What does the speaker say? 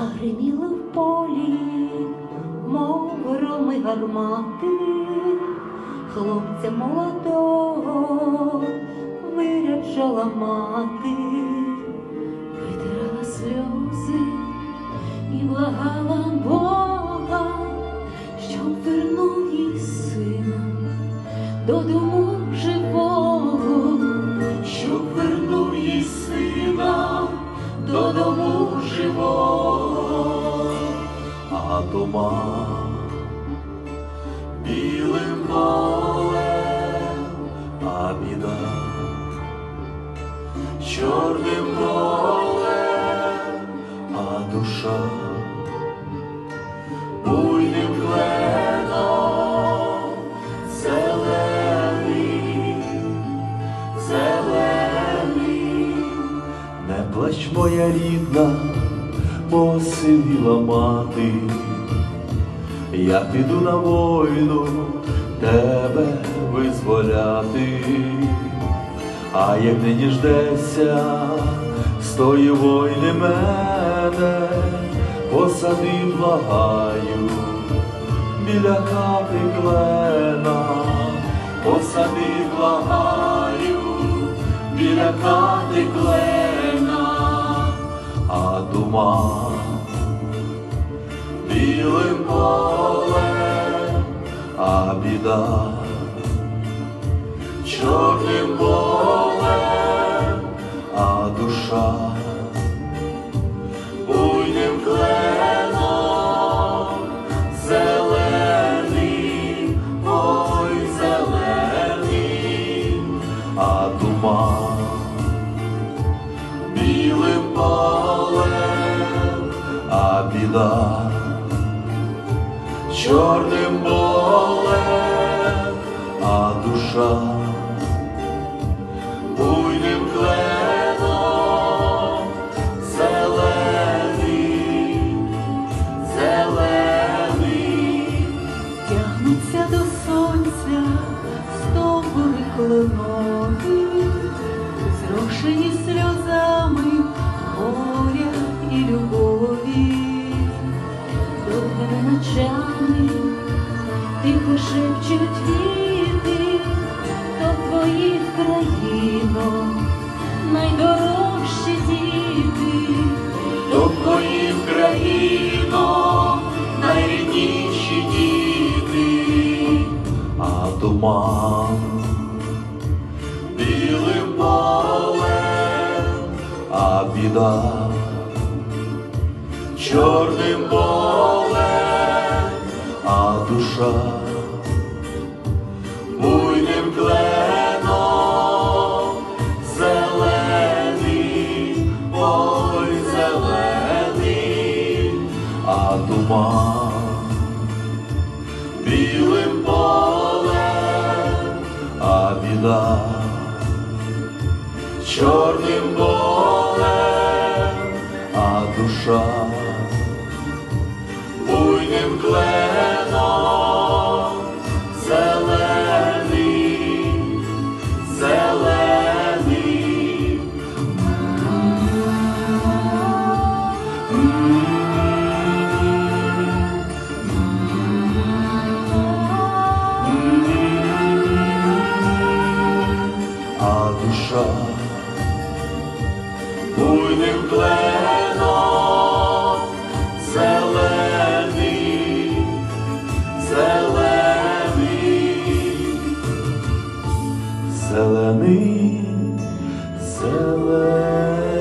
Гриміли в полі, мов громи гармати, хлопця молодого виряджала мати, витирала сльози і благала Бога, щоб вернув їй сина додому дома. Білим полем, а біда чорним полем, а душа. Буйним кленом зелений, зелений, не плач моя рідна, бо мати, я піду на війну тебе визволяти, а як не діждеся з тої мене, посади благаю біля хати клена, посади благаю біля хати клена, а дума білим полем, а біда чорним полем, а душа буйним кленом, зелений, ой, зелений, а дума білим полем, а біда чорним болем, а душа буйним кленом, зелений, зелений. тягнуться до сонця стовбури кленові, ночами тихо шепчуть віти, то твоїх країно, найдорожчі діти, До твоїх країно, найрідніші діти, а туман білим полем, а біда чорним болем, а душа. Буйним кленом, зелений, ой, зелений, а туман білим полем, а біда чорним болем, а душа. Буйним кленом, зелений, зелений.